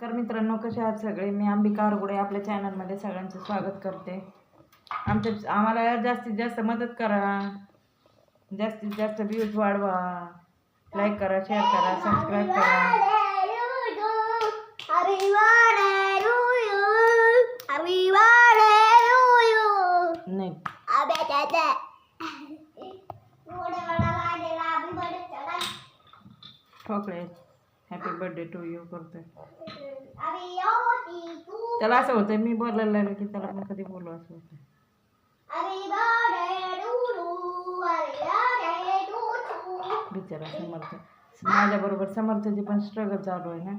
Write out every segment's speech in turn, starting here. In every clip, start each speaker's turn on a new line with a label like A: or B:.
A: नमस्कार मित्रांनो कसे आहात सगळे मी अंबिका आरगुडे आपल्या चॅनलमध्ये सगळ्यांचं स्वागत करते आमच्या आम्हाला जास्तीत जास्त मदत करा जास्तीत जास्त व्ह्यूज वाढवा लाईक करा शेअर करा सबस्क्राईब करा नाही ठोकळे हॅपी बर्थडे टू यू करतोय त्याला असं होतं मी बोलायला लागलं की त्याला पण कधी बोलू असं होतं बिचारा समर्थ. माझ्याबरोबर समर्थची पण स्ट्रगल चालू आहे ना.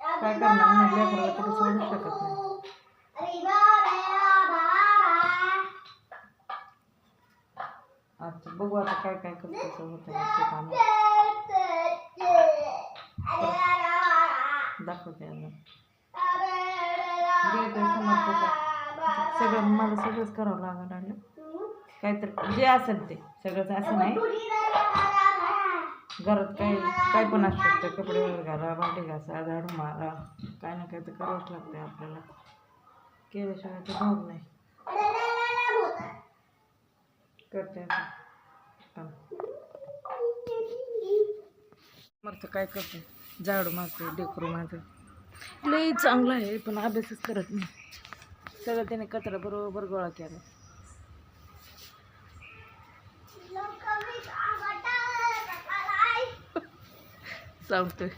A: काय करणार? मग लेकराला कुठे सोडू शकत नाही. बघू आता काय काय कसं होतं काम. दाखवते सगळं मला सगळंच करावं लागणार आणि काहीतरी जे असेल ते सगळंच असं नाही. घरात काही काय पण असू शकतं. कपडे वगैरे घाला भांडी घासा झाडू मारा. काय ना काय तर करावंच लागतं आपल्याला. केल्याशिवाय तर भाग नाही. करते आता. समर्थ काय करते? झाडू माझं डेकोर माझं. लई चांगलं आहे पण अभ्यासच करत नाही. सगळं त्याने कचरा बरोबर गोळा केला. सांगतोय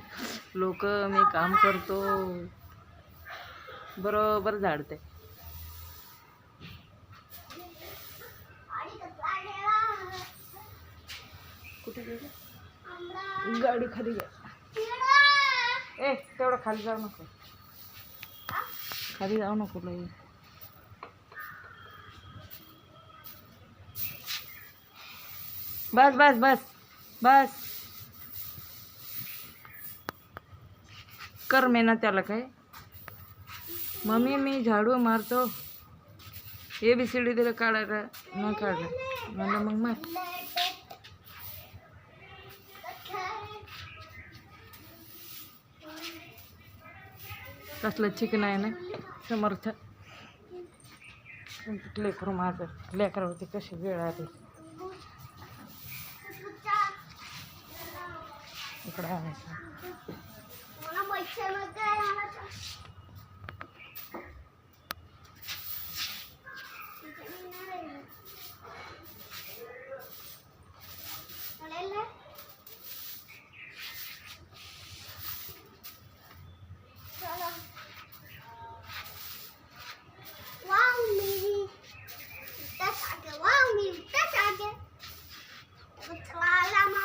A: लोक मी काम करतो. बरोबर झाडते कुठे गाडी खाली घ्या खाली जाऊ नको खाली जाऊ नको लई बस बस बस बस कर मेहनत त्याला काय मम्मी मी झाडू मारतो ए बी सी डी दिलं काढायला न काढलं म्हणलं मग मार कसलं चिकन आहे ना समर्थ लेकरू माझं? लेकरावरती कशी वेळ आली? इकडे आणायचं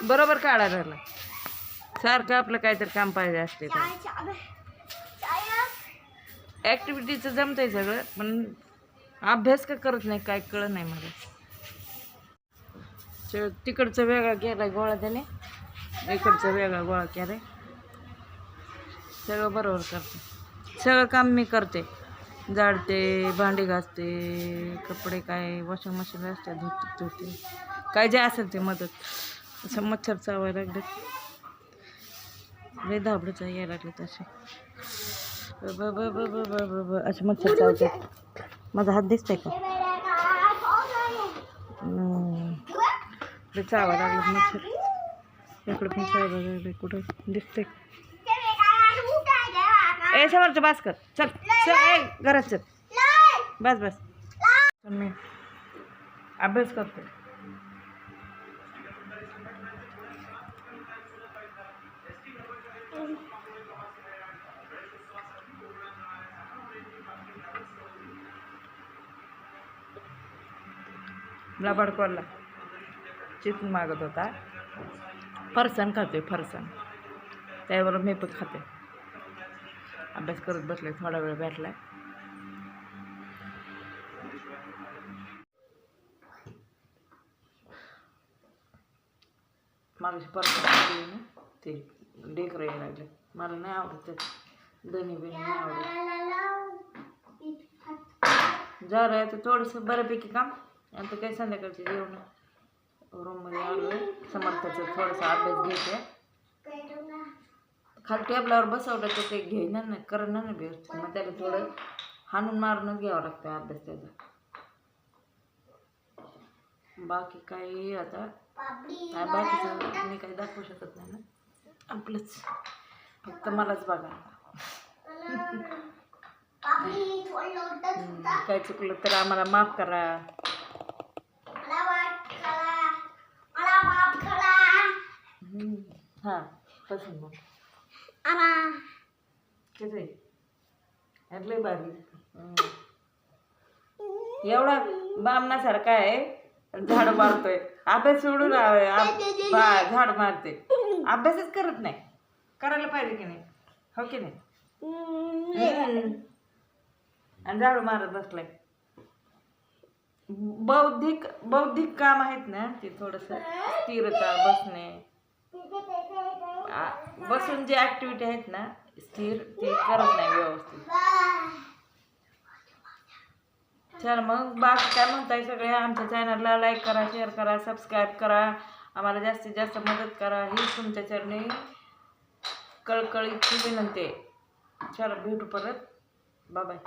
A: बरोबर काढायला लागला सारखं आपलं काहीतरी काम पाहिजे असते ॲक्टिव्हिटीचं जमतंय सगळं पण अभ्यास का करत नाही काय कळत नाही मला. तिकडचं वेगळा केला गोळा त्याने. इकडचं वेगळा गोळा केलाय. सगळं बरोबर करते. सगळं काम मी करते. जाळते भांडी घासते कपडे काय वॉशिंग मशीन असते धुते धुते. काय जे असेल ते मदत. असं मच्छर चावायला लागले लय धाबडच यायला लागले असे. असे मच्छर चावते माझा हात दिसतोय का? ते चावा लागलं मच्छर. इकडे पण चावा लागले कुठं? दिसतंय. ए समोरचं बास कर. चल चल ए घरात चल. बस बस. मी अभ्यास करतो. लबाडकोरला चिकन मागत होता. फरसाण खातोय फरसाण. त्याबरोबर मी पण खाते. अभ्यास करत बसले थोडा वेळ भेटलाय. मागाशी परत ते डेकर यायला लागले मला नाही आवडत ते दणी बिणी नाही आवडत झालं तर थोडंसं बऱ्यापैकी काम आता काही संध्याकाळचे जेवण रूममध्ये आलो समर्थाचा थोडासा अभ्यास घ्यायचा खाली टेबलावर बसवलं तर ते घेणार नाही करणार नाही व्यवस्थित मग त्याला थोडं हाणून मारूनच घ्यावं लागतं अभ्यास त्याचा बाकी काही आता काय बाकीचं मी काही दाखवू शकत नाही ना. आपलंच. फक्त मलाच बघा काय चुकलं तर आम्हाला माफ करा. हा पसंत मग लय भारी. एवढा बामणासारखा आहे. झाड मारतोय. अभ्यास सोडून झाड मारते. अभ्यासच करत नाही. करायला पाहिजे की नाही? हो की नाही. आणि झाडू मारत बसलाय. बौद्धिक बौद्धिक काम आहेत ना ते थोडस स्थिरता बसणे. बसून जे ऍक्टिव्हिटी आहेत ना स्थिर ते करत नाही व्यवस्थित. चल मग बाकी काय म्हणताय सगळे? आमच्या चॅनलला लाईक करा शेअर करा सबस्क्राईब करा. आम्हाला जास्तीत जास्त मदत करा. ही तुमच्या चरणी कळकळीची विनंती आहे. चला भेटू परत. बाय